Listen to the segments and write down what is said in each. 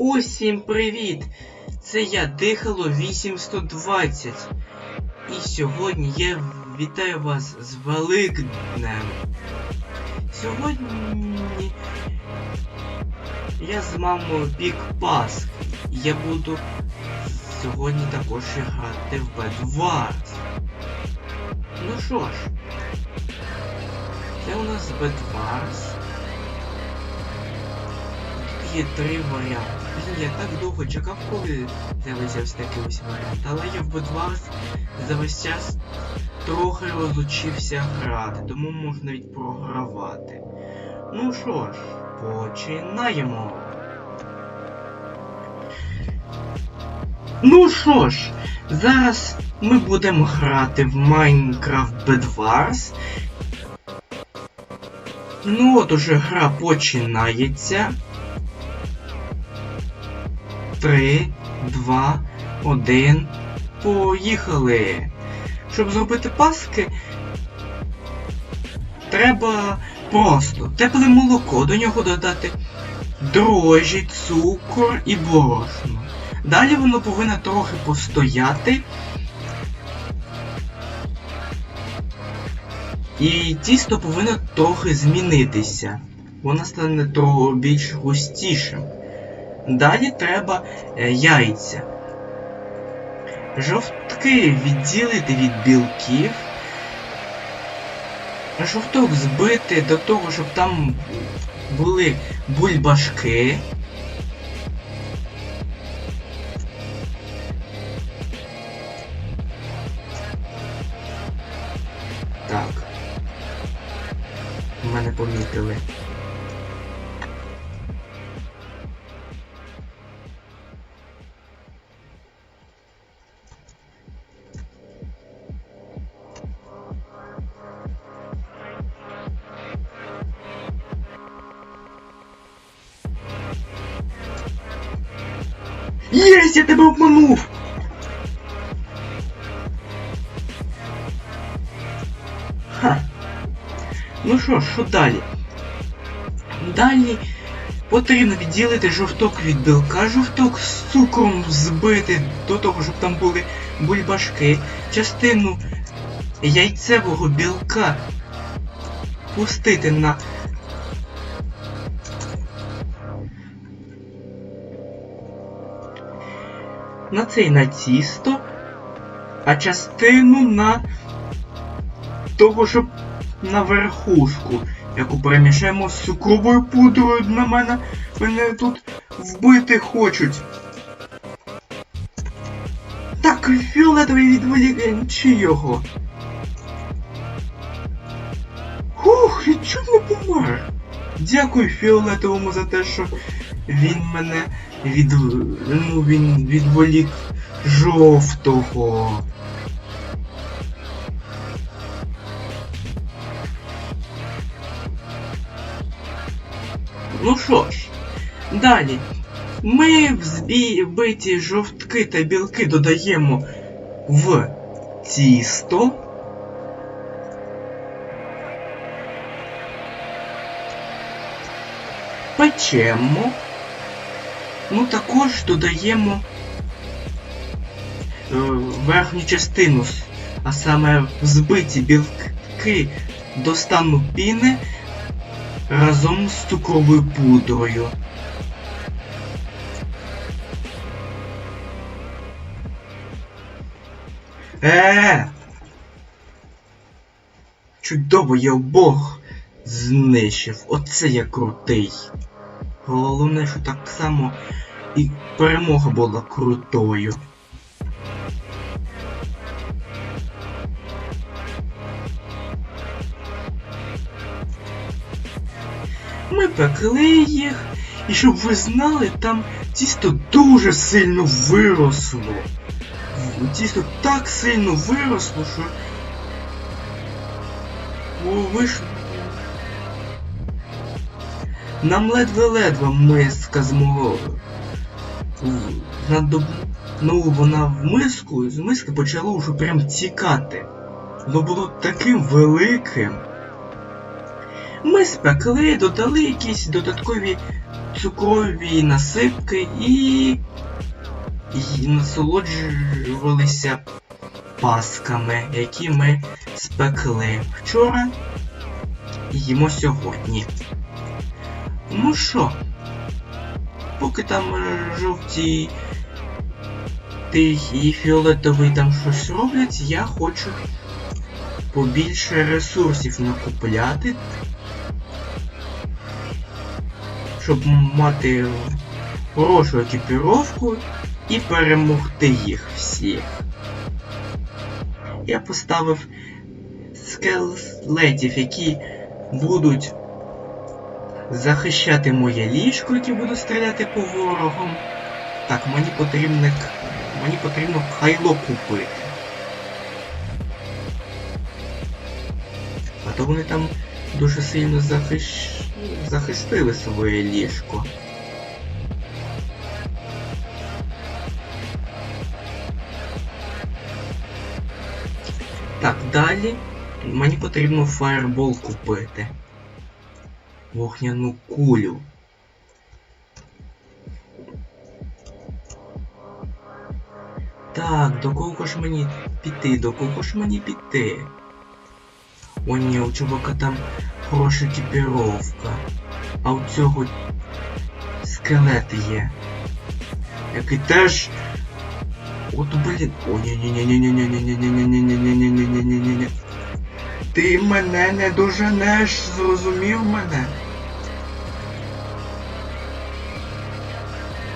Усім привіт! Це я Дихало 8120. І сьогодні я вітаю вас з Великднем. Сьогодні я з мамою пік Пасхи. Я буду сьогодні також грати в Bed Wars. Ну що ж, це у нас Bed Wars. Тут є три варіанти. Я так довго чекав, коли з'явився ось такий ось варіант. Але я в Bed Wars за весь час трохи розучився грати, тому можна навіть програвати. Ну що ж, починаємо. Ну що ж, зараз ми будемо грати в Minecraft Bed Wars. Ну от уже гра починається. 3, 2, 1. Поїхали! Щоб зробити паски, треба просто тепле молоко, до нього додати дрожжі, цукор і борошно. Далі воно повинно трохи постояти. І тісто повинно трохи змінитися. Воно стане трохи більш густішим. Далі треба е, яйця. Жовтки відділити від білків. Жовток збити до того, щоб там були бульбашки. Так. Мене помітили. Єсть, я тебе обманув! Ха. Ну що, що далі? Далі потрібно відділити жовток від білка, жовток з цукром збити до того, щоб там були бульбашки, частину яйцевого білка пустити на на цей на тісто, а частину на того, щоб на верхушку, яку перемішаємо з цукровою пудрою на мене. Мене тут вбити хочуть. Так, фіолетовий відволікає чи його. Хух, я чуть не помер. Дякую фіолетовому за те, що він мене від... ну, він відволік жовтого. Ну що ж, далі. Ми вбиті жовтки та білки додаємо в тісто. Печемо. Ну також додаємо е, верхню частину, а саме взбиті білки до стану піни разом з цукровою пудрою. Е. Чудово, я обох знищив. Оце я крутий. Головне, що так само і перемога була крутою. Ми пекли їх, і щоб ви знали, там тісто дуже сильно виросло. Тісто так сильно виросло, що. О, ви ж. Нам ледве-ледве в- Надо... Ну, вона в миску, і з миски почало вже прям тікати. Воно було таким великим. Ми спекли, додали якісь додаткові цукрові насипки і, і насолоджувалися пасками, які ми спекли вчора і їмо сьогодні. Ну що, поки там е, жовті і фіолетовий там щось роблять, я хочу побільше ресурсів накупляти, щоб мати хорошу екіпіровку і перемогти їх всіх. Я поставив скелетів, які будуть захищати моє ліжко, які будуть стріляти по ворогам. Так, мені потрібно, мені потрібно хайло купити. А то вони там дуже сильно захищ... захистили своє ліжко. Так, далі мені потрібно фаербол купити. Вогняну кулю. Так, до кого ж мені піти? До кого ж мені піти? О ні, у чувака там хороша екіпіровка. А у цього скелет є. Який теж. От блін. О ні Ти мене не доженеш, зрозумів мене?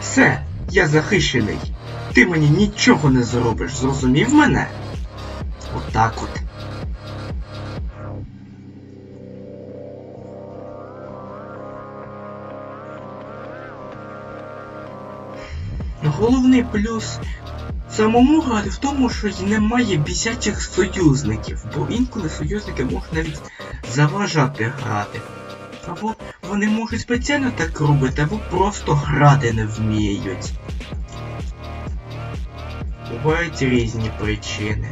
Все, я захищений. Ти мені нічого не зробиш, зрозумів мене? Отак от. Головний плюс самому грати в тому, що немає бісячих союзників, бо інколи союзники можуть навіть заважати грати. Або вони можуть спеціально так робити, або просто грати не вміють. Бувають різні причини.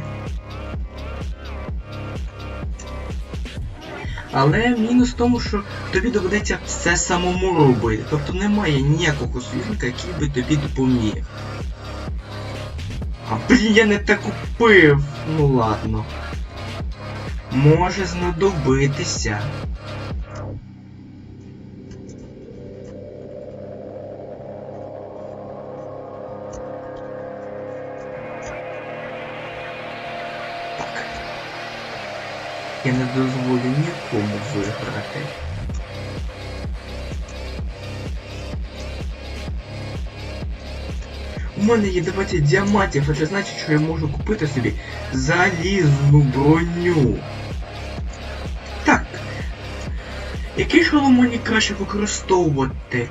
Але мінус в тому, що тобі доведеться все самому робити. Тобто немає ніякого союзника, який би тобі допоміг. Блін, я не те купив. Ну ладно. Може знадобитися. Так. Я не дозволю нікому виграти. У мене є 20 діамантів, а це значить, що я можу купити собі залізну броню. Так. Який шолом мені краще використовувати?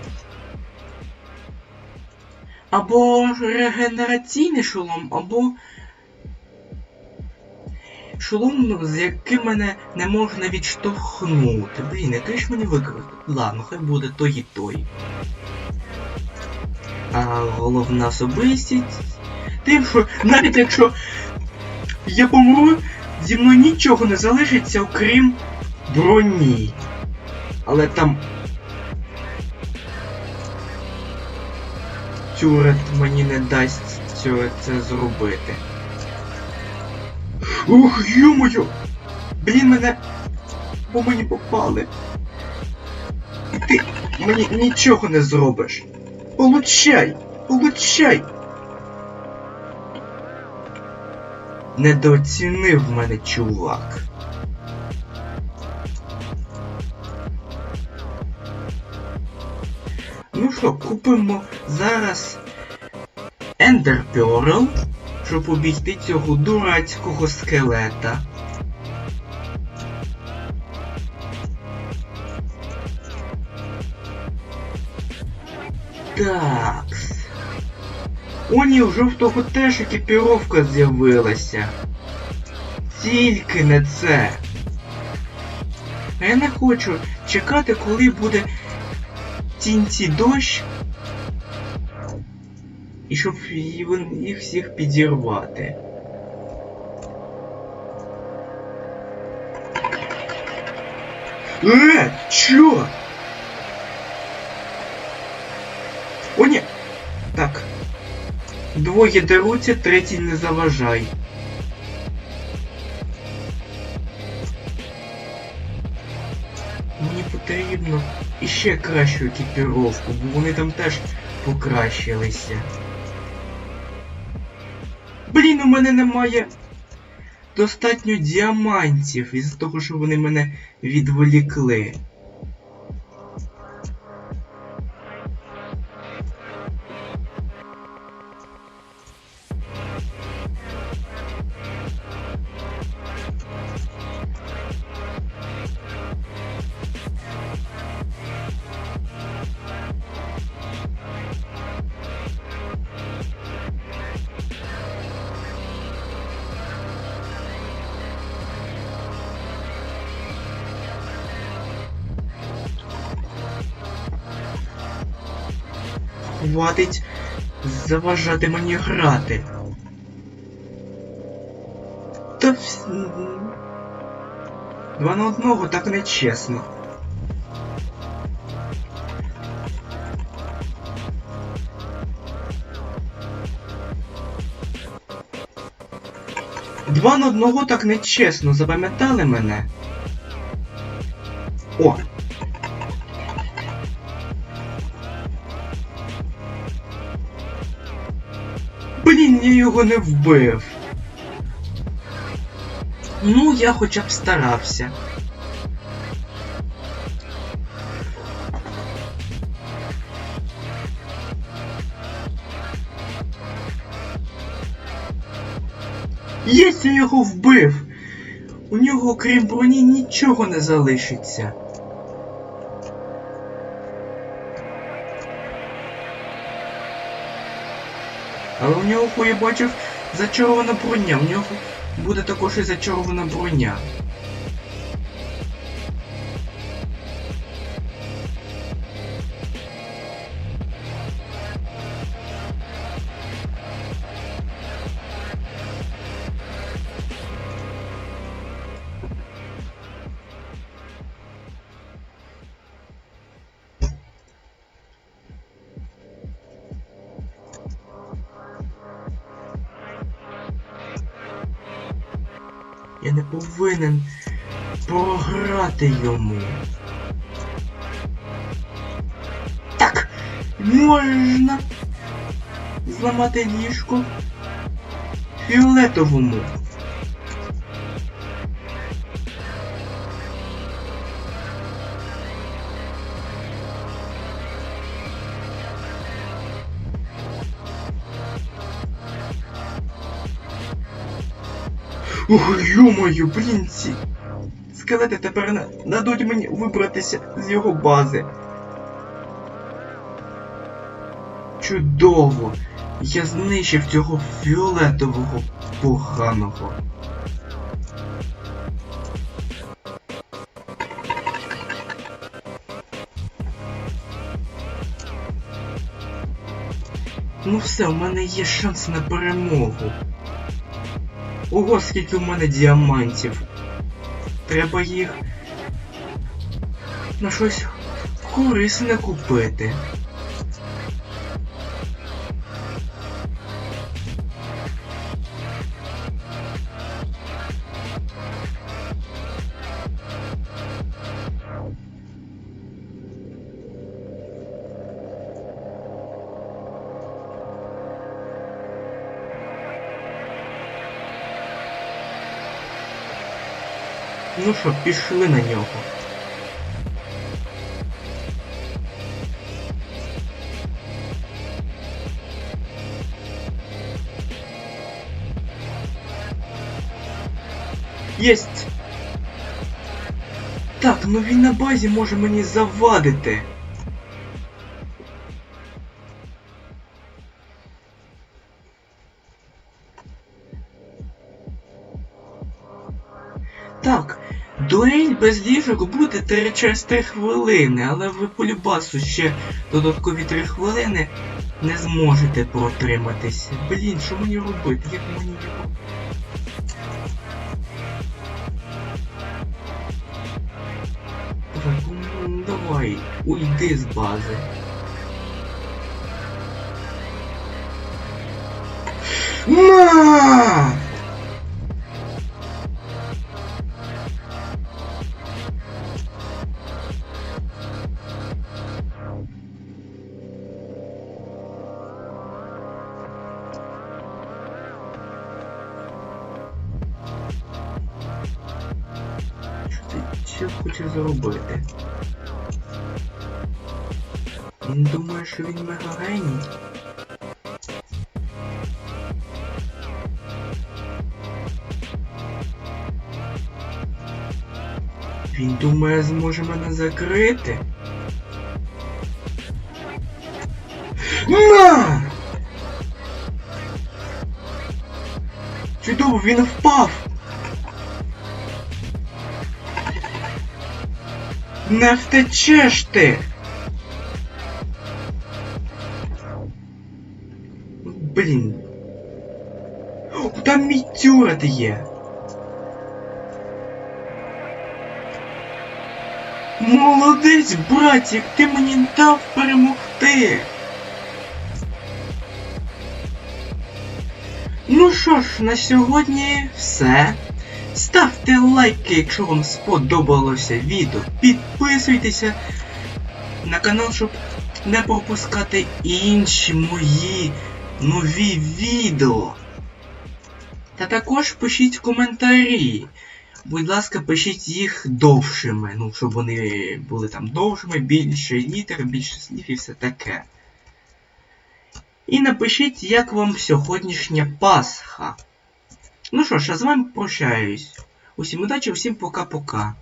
Або регенераційний шолом, або шолом, з яким мене не можна відштовхнути. Блін, який ж мені використати? Ладно, хай буде той і той. А головна особистість. Тим, що навіть якщо я помру, зі мною нічого не залишиться, окрім броні. Але там. Тюрет мені не дасть цього це зробити. Ух, ё-моё! Блін, мене по мені попали. Ти мені нічого не зробиш. Получай! Получай! Недооцінив мене чувак. Ну що, купимо зараз Ender Pearl, щоб обійти цього дурацького скелета. Так. О, ні, у жовтого теж екіпіровка з'явилася. Тільки не це. А я не хочу чекати, коли буде тінці дощ. І щоб їх всіх підірвати. Е, чо? Двоє деруться, третій не заважай. Мені потрібно іще кращу екіпіровку, бо вони там теж покращилися. Блін, у мене немає достатньо діамантів із-за того, що вони мене відволікли. Хватить заважати мені грати. Та вс... Два на одного так не чесно. Два на одного так не чесно, запам'ятали мене? О! Його не вбив. Ну, я хоча б старався. Єсть, я його вбив! У нього, крім броні, нічого не залишиться. Але у нього, я бачив, зачарована броня. У нього буде також і зачарована броня. Я не повинен програти йому. Так, можна зламати ніжку фіолетовому. Ох, ё-моё, блін, ці скелети тепер дадуть мені вибратися з його бази. Чудово! Я знищив цього фіолетового поганого. Ну все, у мене є шанс на перемогу. Ого, скільки у мене діамантів. Треба їх на щось корисне купити. Ну що, пішли на нього. Єсть! Так, ну він на базі може мені завадити. Без ліжок буде три- через 3 хвилини, але ви по любасу ще додаткові 3 хвилини не зможете протриматися. Блін, що мені робити? Як мені його? Давай, уйди з бази. На! Що хочеш зробити? Він думає, що він мега геній. Він думає, зможе мене закрити. На! Чудово, він впав! Не втечеш ти! Блін. Там мій тюрет є. Молодець, братік, ти мені дав перемогти. Ну що ж, на сьогодні все. Ставте лайки, якщо вам сподобалося відео. Підписуйтеся на канал, щоб не пропускати інші мої нові відео. Та також пишіть коментарі. Будь ласка, пишіть їх довшими, ну, щоб вони були там довшими, більше літер, більше слів і все таке. І напишіть, як вам сьогоднішня Пасха. Ну що ж, а з вами прощаюсь. Усім удачі, всім пока-пока.